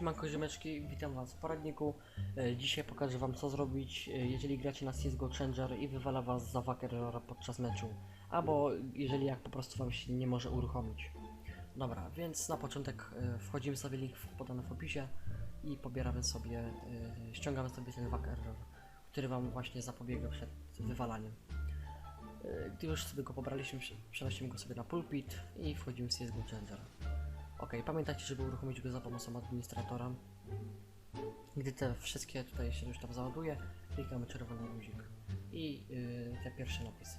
Siemanko ziomeczki, witam was w poradniku. E, Dzisiaj pokażę wam co zrobić, e, jeżeli gracie na CSGO Changer i wywala was za Errora podczas meczu. Albo jeżeli jak po prostu wam się nie może uruchomić. Dobra, więc na początek e, wchodzimy sobie link podany w opisie i pobieramy sobie, ściągamy sobie ten Wack Error, który wam właśnie zapobiega przed wywalaniem. Gdy już sobie go pobraliśmy, prze- przenosimy go sobie na pulpit i wchodzimy w CSGO Changer. Ok, pamiętajcie, żeby uruchomić go za pomocą administratora. Gdy te wszystkie tutaj się już tam załaduje, klikamy czerwony guzik i yy, te pierwsze napisy.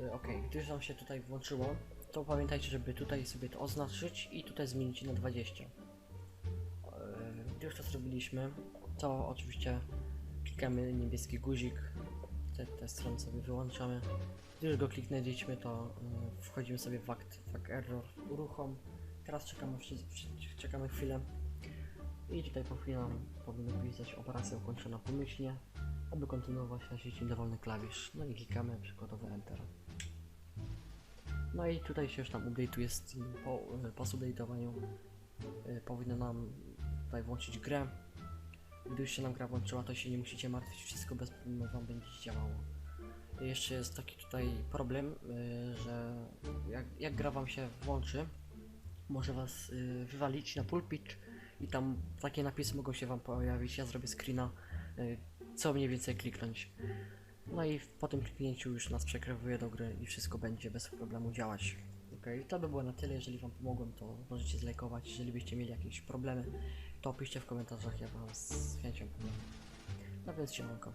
Yy, ok, gdy już nam się tutaj włączyło, to pamiętajcie, żeby tutaj sobie to oznaczyć i tutaj zmienić na 20. Yy, gdy już to zrobiliśmy, to oczywiście klikamy niebieski guzik, te, te strony sobie wyłączamy. Gdy już go kliknęliśmy, to y, wchodzimy sobie w akt, w akt error, uruchom. Teraz czekamy, czekamy chwilę. I tutaj po chwili nam powinno pisać operacja ukończona pomyślnie, aby kontynuować naciśnij dowolny klawisz. No i klikamy przykładowo Enter. No i tutaj się już tam update'uje z po, po zupdate'owaniu y, powinno nam tutaj włączyć grę. Gdy już się nam gra włączyła, to się nie musicie martwić, wszystko bez no, wam będzie działało. Jeszcze jest taki tutaj problem, y, że jak, jak gra wam się włączy, może was y, wywalić na pulpit i tam takie napisy mogą się wam pojawić. Ja zrobię screena, y, co mniej więcej kliknąć. No i po tym kliknięciu już nas przekrewuje do gry i wszystko będzie bez problemu działać. Okej, to by było na tyle. Jeżeli wam pomogłem, to możecie zlajkować. Jeżeli byście mieli jakieś problemy, to piszcie w komentarzach, ja wam z chęcią pomogę. No więc siemanko.